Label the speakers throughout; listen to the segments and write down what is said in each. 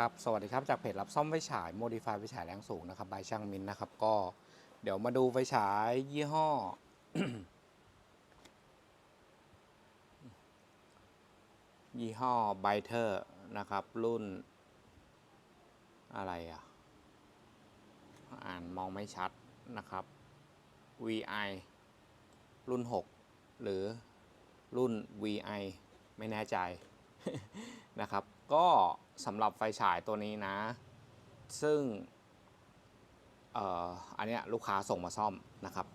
Speaker 1: ครับ สวัสดีครับ จากเพจรับซ่อมไฟฉาย Modify ไฟฉายแรงสูงนะครับบายช่างมินนะครับ ก็เดี๋ยวมาดูไฟฉายยี่ห้อ ยี่ห้อไบเทอร์นะครับ รุ่น อะไรอะ อ่านมองไม่ชัดนะครับ VI รุ่น 6 หรือรุ่น VI ไม่แน่ใจนะครับ ก็สำหรับไฟฉายตัวนี้นะ ซึ่งเอ่ออันเนี้ยลูกค้าส่งมาซ่อมนะครับ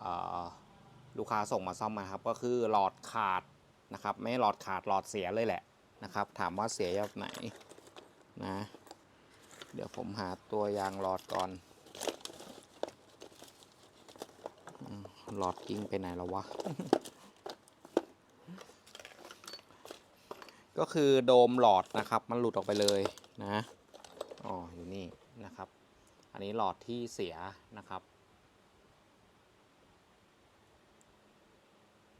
Speaker 1: เอ่อลูกค้าส่งมาซ่อมมาครับ ก็คือหลอดขาดนะครับ ไม่หลอดขาดหลอดเสียเลยแหละนะครับ ถามว่าเสียแบบไหนนะ เดี๋ยวผมหาตัวยางหลอดก่อนหลอดกิ้งไปไหนแล้ววะ ก็คือโดมหลอดนะครับ มันหลุดออกไปเลยนะอ๋ออยู่นี่นะครับ อันนี้หลอดที่เสียนะครับ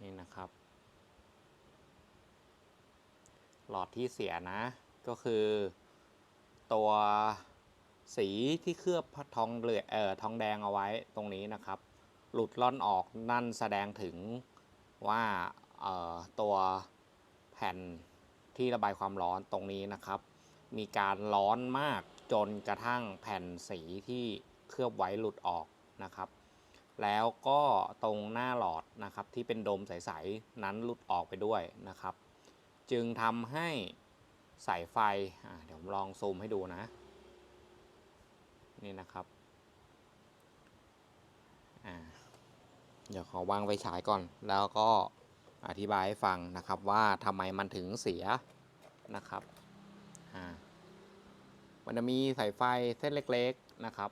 Speaker 1: นี่นะครับ หลอดที่เสียนะ ก็คือ ตัวสีที่เคลือบทองเหลือเอ่อทองแดงเอาไว้ตรงนี้นะครับ หลุดล่อนออกนั่นแสดงถึงว่าเอ่อตัวแผ่น ที่ระบายความร้อนตรงนี้นะครับ มีการร้อนมากจนกระทั่งแผ่นสีที่เคลือบไว้หลุดออกนะครับ แล้วก็ตรงหน้าหลอดนะครับที่เป็นโดมใสๆนั้นหลุดออกไปด้วยนะครับ จึงทำให้สายไฟเดี๋ยวผมลองซูมให้ดูนะ นี่นะครับอ่าเดี๋ยวขอวางไฟฉายก่อน แล้วก็ อธิบายให้ฟังนะครับว่าทำไมมันถึงเสียนะครับมันจะมีสายไฟเส้นเล็กๆนะครับ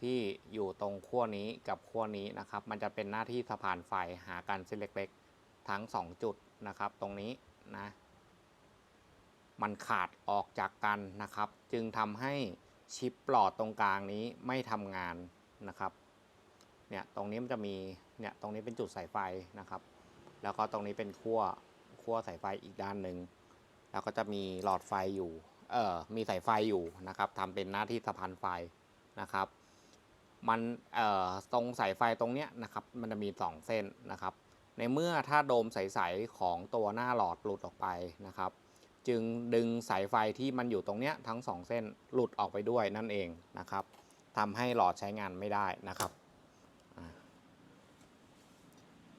Speaker 1: ที่อยู่ตรงขั้วนี้กับขั้วนี้นะครับ มันจะเป็นหน้าที่สะพานไฟหากันเส้นเล็กๆ ทั้ง 2 จุดนะครับ ตรงนี้นะมันขาดออกจากกันนะครับ จึงทำให้ชิปหลอดตรงกลางนี้ไม่ทำงานนะครับ เนี่ยตรงนี้มันจะมีเนี่ยตรงนี้เป็นจุดสายไฟนะครับ แล้วก็ตรงนี้เป็นขั้วขั้วสายไฟอีกด้านหนึ่งแล้วก็จะมีหลอดไฟอยู่เออมีสายไฟอยู่นะครับทำเป็นหน้าที่สะพานไฟนะครับมันเอ่อตรงสายไฟตรงเนี้ยนะครับมันจะมี 2 เส้นนะครับ ในเมื่อถ้าโดมใสๆของตัวหน้าหลอดหลุดออกไปนะครับ จึงดึงสายไฟที่มันอยู่ตรงเนี้ยทั้ง 2 เส้นหลุดออกไปด้วยนั่นเองนะครับทำให้หลอดใช้งานไม่ได้นะครับ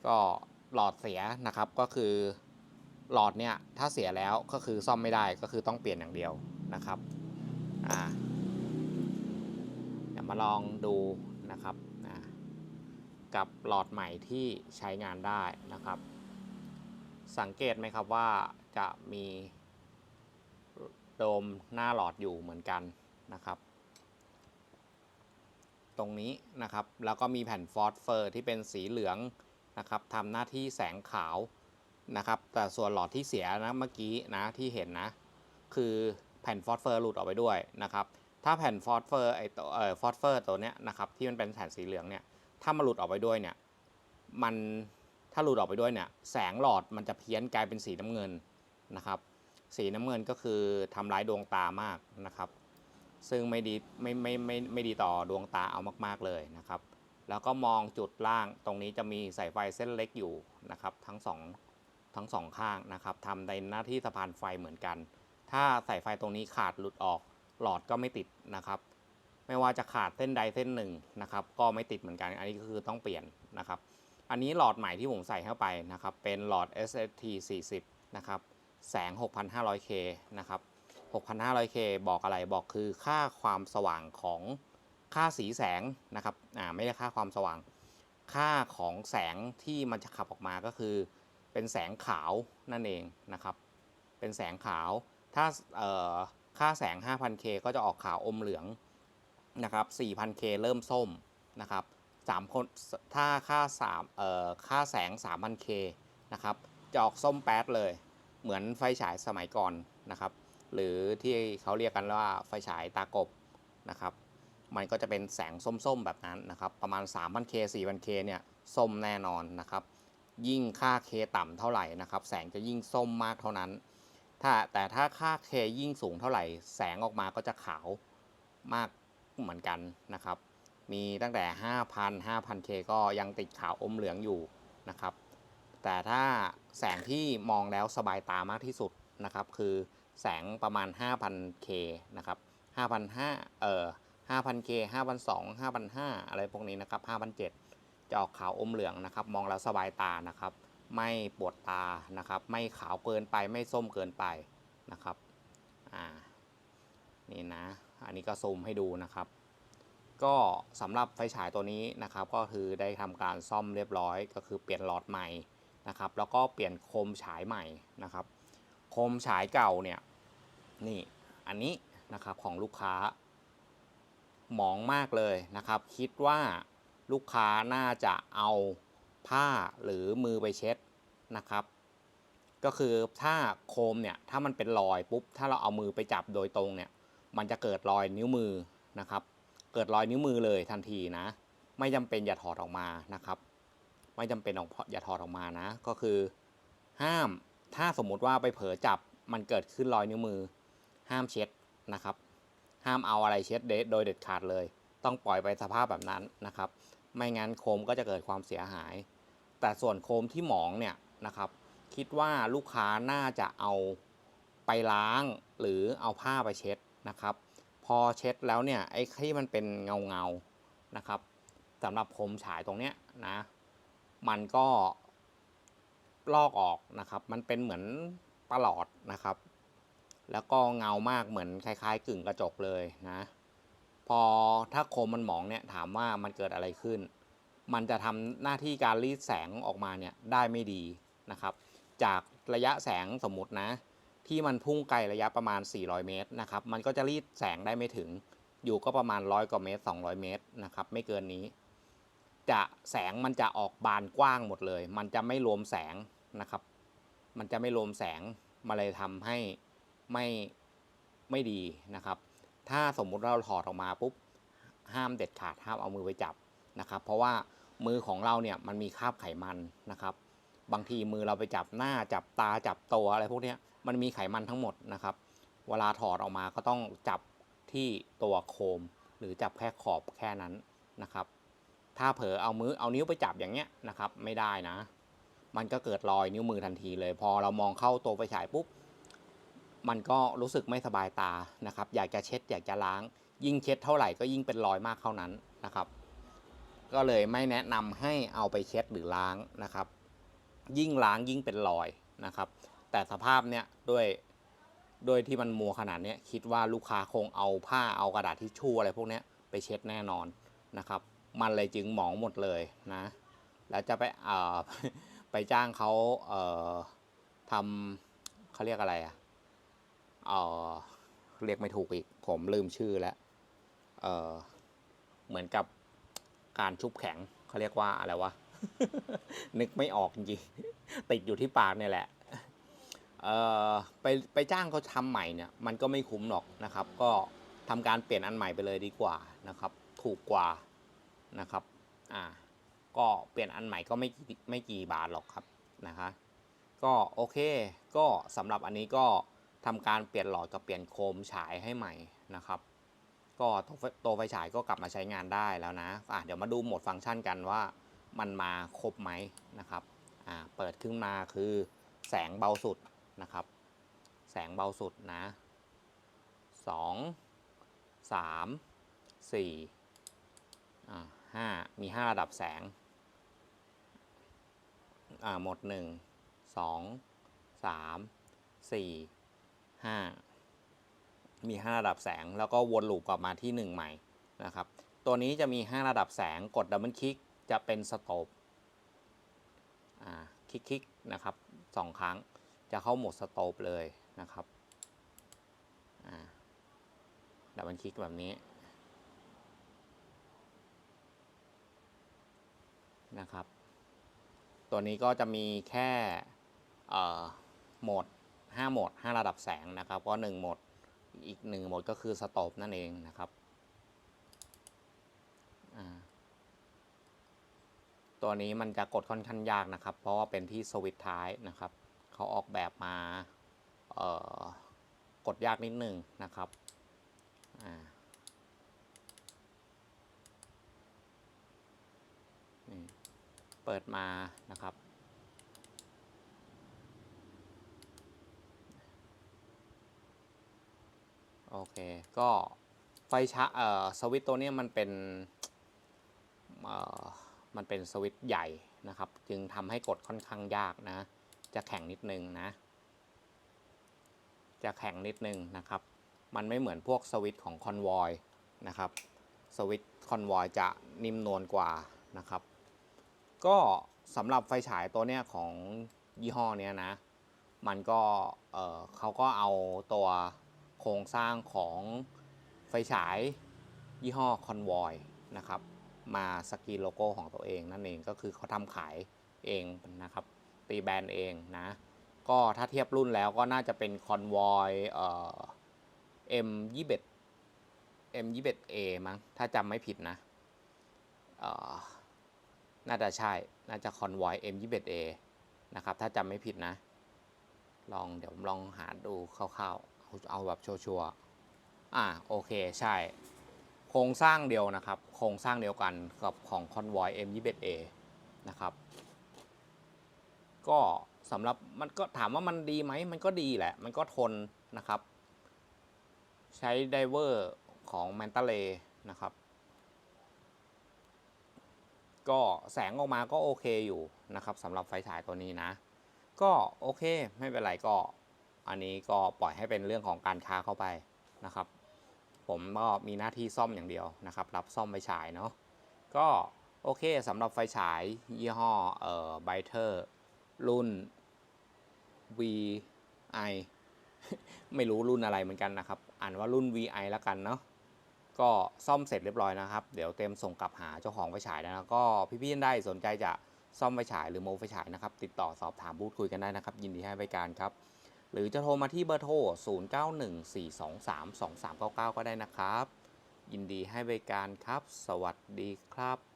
Speaker 1: ก็หลอดเสียนะครับก็คือหลอดเนี่ยถ้าเสียแล้วก็คือซ่อมไม่ได้ก็คือต้องเปลี่ยนอย่างเดียวนะครับอ่าเดี๋ยวมาลองดูนะครับกับหลอดใหม่ที่ใช้งานได้นะครับ สังเกตไหมครับว่าจะมีโดมหน้าหลอดอยู่เหมือนกันนะครับ ตรงนี้นะครับแล้วก็มีแผ่นฟอสเฟอร์ที่เป็นสีเหลือง นะครับทำหน้าที่แสงขาวนะครับแต่ส่วนหลอดที่เสียนะเมื่อกี้นะที่เห็นนะ คือแผ่นฟอสเฟอร์หลุดออกไปด้วยนะครับถ้าแผ่นฟอสเฟอร์ไอตัวเอ่อฟอสเฟอร์ตัวเนี้ยนะครับที่มันเป็นแผ่นสีเหลืองเนี่ยถ้ามันหลุดออกไปด้วยเนี่ยมันถ้าหลุดออกไปด้วยเนี่ยแสงหลอดมันจะเพี้ยนกลายเป็นสีน้ำเงินนะครับสีน้ำเงินก็คือทำร้ายดวงตามากนะครับ ซึ่งไม่ดีไม่ไม่ไม่ไม่ดีต่อดวงตาเอามาก ๆเลยนะครับ แล้วก็มองจุดล่างตรงนี้จะมีสายไฟเส้นเล็กอยู่นะครับ ทั้งสองทั้งสองข้างนะครับทำในหน้าที่สะพานไฟเหมือนกัน ถ้าสายไฟตรงนี้ขาดหลุดออกหลอดก็ไม่ติดนะครับ ไม่ว่าจะขาดเส้นใดเส้นหนึ่งนะครับ ก็ไม่ติดเหมือนกัน อันนี้ก็คือต้องเปลี่ยนนะครับ อันนี้หลอดใหม่ที่ผมใส่เข้าไปนะครับ เป็นหลอด SST 40นะครับ แสง 6,500K นะครับ 6,500K บอกอะไรบอกคือค่าความสว่างของ ค่าสีแสงนะครับอ่าไม่ใช่ค่าความสว่าง ค่าของแสงที่มันจะขับออกมาก็คือ เป็นแสงขาวนั่นเองนะครับ เป็นแสงขาวถ้าเอ่อค่าแสง 5,000K ก็จะออกขาวอมเหลืองนะครับ 4,000K เริ่มส้มนะครับ3คนถ้าค่า3เอ่อค่าแสง 3,000K นะครับจะออกส้มแป๊ดเลย เหมือนไฟฉายสมัยก่อนนะครับ หรือที่เขาเรียกกันว่าไฟฉายตากบนะครับ มันก็จะเป็นแสงส้มๆแบบนั้นนะครับ ประมาณ 3,000K 4,000K เนี่ยส้มแน่นอนนะครับ ยิ่งค่า K ต่ำเท่าไหร่นะครับ แสงจะยิ่งส้มมากเท่านั้น ถ้าแต่ถ้าค่า K ยิ่งสูงเท่าไหร่ แสงออกมาก็จะขาวมากเหมือนกันนะครับ มีตั้งแต่ 5,000 5,000K ก็ยังติดขาวอมเหลืองอยู่นะครับ แต่ถ้าแสงที่มองแล้วสบายตามากที่สุดนะครับ คือแสงประมาณ 5,000K นะครับ5,500เอ่อ 5,000K 5,200 5,500อะไรพวกนี้นะครับ5,700จะออกขาวอมเหลืองนะครับ มองแล้วสบายตานะครับ ไม่ปวดตานะครับ ไม่ขาวเกินไปไม่ส้มเกินไปนะครับอ่านี่นะ อันนี้ก็ซูมให้ดูนะครับ ก็สำหรับไฟฉายตัวนี้นะครับ ก็คือได้ทำการซ่อมเรียบร้อยก็คือเปลี่ยนหลอดใหม่นะครับ แล้วก็เปลี่ยนโคมฉายใหม่นะครับ โคมฉายเก่าเนี่ยนี่อันนี้นะครับของลูกค้า หมองมากเลยนะครับ คิดว่าลูกค้าน่าจะเอาผ้าหรือมือไปเช็ดนะครับ ก็คือถ้าโคมเนี่ยถ้ามันเป็นรอยปุ๊บถ้าเราเอามือไปจับโดยตรงเนี่ยมันจะเกิดรอยนิ้วมือนะครับ เกิดรอยนิ้วมือเลยทันทีนะ ไม่จำเป็นอย่าถอดออกมานะครับ ไม่จำเป็นอย่าถอดออกมานะ ก็คือ ห้ามถ้าสมมุติว่าไปเผลอจับมันเกิดขึ้นรอยนิ้วมือ ห้ามเช็ดนะครับ ห้ามเอาอะไรเช็ดเดโดยเด็ดขาดเลย ต้องปล่อยไปสภาพแบบนั้นนะครับ ไม่งั้นโคมก็จะเกิดความเสียหาย แต่ส่วนโคมที่หมองเนี่ยนะครับ คิดว่าลูกค้าน่าจะเอาไปล้างหรือเอาผ้าไปเช็ดนะครับ พอเช็ดแล้วเนี่ยไอ้ที่มันเป็นเงาเงานะครับสำหรับโคมฉายตรงเนี้ยนะ มันก็ลอกออกนะครับ มันเป็นเหมือนปลอดนะครับ แล้วก็เงามากเหมือนคล้ายๆ กึ่งกระจกเลยนะ พอถ้าโคมมันหมองเนี่ยถามว่ามันเกิดอะไรขึ้น มันจะทำหน้าที่การรีดแสงออกมาเนี่ยได้ไม่ดีนะครับ จากระยะแสงสมมตินะ ที่มันพุ่งไกลระยะประมาณ 400 เมตรนะครับ มันก็จะรีดแสงได้ไม่ถึง อยู่ก็ประมาณร้อยกว่าเมตร 200 เมตรนะครับ ไม่เกินนี้ จะแสงมันจะออกบานกว้างหมดเลย มันจะไม่รวมแสงนะครับ มันจะไม่รวมแสงมาเลยทำให้ ไม่ไม่ดีนะครับ ถ้าสมมุติเราถอดออกมาปุ๊บห้ามเด็ดขาดห้ามเอามือไปจับนะครับ เพราะว่ามือของเราเนี่ยมันมีคราบไขมันนะครับ บางทีมือเราไปจับหน้าจับตาจับตัวอะไรพวกนี้มันมีไขมันทั้งหมดนะครับ เวลาถอดออกมาก็ต้องจับที่ตัวโคม หรือจับแค่ขอบแค่นั้นนะครับ ถ้าเผลอเอามือเอานิ้วไปจับอย่างเงี้ยนะครับ ไม่ได้นะ มันก็เกิดรอยนิ้วมือทันทีเลย พอเรามองเข้าตัวไฟฉายปุ๊บ มันก็รู้สึกไม่สบายตานะครับ อยากจะเช็ดอยากจะล้าง ยิ่งเช็ดเท่าไหร่ก็ยิ่งเป็นรอยมากเท่านั้นนะครับ ก็เลยไม่แนะนำให้เอาไปเช็ดหรือล้างนะครับ ยิ่งล้างยิ่งเป็นรอยนะครับ แต่สภาพเนี้ยด้วยด้วยที่มันมัวขนาดเนี้ยคิดว่าลูกค้าคงเอาผ้าเอากระดาษทิชชู่อะไรพวกเนี้ยไปเช็ดแน่นอนนะครับ มันเลยจึงหมองหมดเลยนะ แล้วจะไปเอ่อไปจ้างเขาเอ่อทำเขาเรียกอะไรอะ เออเรียกไม่ถูกอีก ผมลืมชื่อแล้วเออเหมือนกับการชุบแข็งเขาเรียกว่าอะไรวะ นึกไม่ออกจริงติดอยู่ที่ปากเนี่ยแหละเอ่อไปไปจ้างเขาทำใหม่เนี่ยมันก็ไม่คุ้มหรอกนะครับ ก็ทำการเปลี่ยนอันใหม่ไปเลยดีกว่านะครับ ถูกกว่านะครับอ่าก็เปลี่ยนอันใหม่ก็ไม่ไม่กี่บาทหรอกครับนะคะ ก็โอเค ก็สำหรับอันนี้ก็ ทำการเปลี่ยนหลอดกับเปลี่ยนโคมฉายให้ใหม่นะครับ ก็ตัวไฟตัวไฟฉายก็กลับมาใช้งานได้แล้วนะอะเดี๋ยวมาดูโหมดฟังก์ชันกันว่ามันมาครบไหมนะครับอ่าเปิดขึ้นมาคือแสงเบาสุดนะครับ แสงเบาสุดนะสองสามสี่อ่าห้ามีห้าระดับแสงอ่าหมดหนึ่งสองสามสี่ ห้ามี 5 ระดับแสง แล้วก็วนลูปกลับมาที่ 1 ใหม่นะครับ ตัวนี้จะมี 5 ระดับแสงกดดับเบิลคลิกจะเป็นสโตปอ่าคลิกคลิกนะครับสองครั้งจะเข้าโหมดสโตปเลยนะครับดับเบิลคลิกแบบนี้นะครับ ตัวนี้ก็จะมีแค่โหมด 5โหมด 5 ระดับแสงนะครับก็1โหมดอีก 1โหมดก็คือสโตปนั่นเองนะครับตัวนี้มันจะกดค่อนข้างยากนะครับ เพราะว่าเป็นที่สวิตช์ท้ายนะครับเขาออกแบบมากดยากนิดนึงนะครับเปิดมานะครับ โอเค ก็ไฟชาเอ่อสวิตตัวนี้มันเป็นเอ่อมันเป็นสวิตใหญ่นะครับ จึงทำให้กดค่อนข้างยากนะ จะแข็งนิดนึงนะ จะแข็งนิดนึงนะครับ มันไม่เหมือนพวกสวิตของคอนวอยนะครับ สวิตคอนวอยจะนิ่มนวลกว่านะครับ ก็สำหรับไฟฉายตัวเนี้ยของยี่ห้อเนี้ยนะ มันก็เออเขาก็เอาตัว โครงสร้างของไฟฉายยี่ห้อคอนวอยนะครับ มาสกีโลโก้ของตัวเองนั่นเองก็คือเขาทำขายเองนะครับ ตีแบรนด์เองนะ ก็ถ้าเทียบรุ่นแล้วก็น่าจะเป็นคอนวอยเอ่อ M 2 1 M 2 1 A มั้งถ้าจำไม่ผิดนะเอ่อน่าจะใช่ น่าจะคอนวอย M 2 1 A นะครับ ถ้าจำไม่ผิดนะ ลองเดี๋ยวผมลองหาดูคร่าวๆ เอาแบบชัวร์ๆอ่าโอเคใช่ โครงสร้างเดียวนะครับ โครงสร้างเดียวกันกับของ Convoy M21A นะครับ ก็สำหรับมันก็ถามว่ามันดีไหม มันก็ดีแหละ มันก็ทนนะครับ ใช้ไดเวอร์ของ m a n t a l e นะครับ ก็แสงออกมาก็โอเคอยู่นะครับสำหรับไฟฉายตัวนี้นะ ก็โอเคไม่เป็นไรก็ อันนี้ก็ปล่อยให้เป็นเรื่องของการค้าเข้าไปนะครับ ผมก็มีหน้าที่ซ่อมอย่างเดียวนะครับ รับซ่อมไฟฉายเนาะก็โอเคสำหรับไฟฉายยี่ห้อเอ่อไบเทอร์รุ่น VI ไม่รู้รุ่นอะไรเหมือนกันนะครับ อ่านว่ารุ่น VI แล้วกันเนาะก็ซ่อมเสร็จเรียบร้อยนะครับ เดี๋ยวเต็มส่งกลับหาเจ้าของไฟฉายแล้วนะก็พี่ๆท่านใดสนใจจะซ่อมไฟฉายหรือโมไฟฉายนะครับ ติดต่อสอบถามพูดคุยกันได้นะครับ ยินดีให้บริการครับ รือจะโทรมาที่เบอร์โทร 0914232399 ก็ได้นะครับ ยินดีให้บริการครับ สวัสดีครับ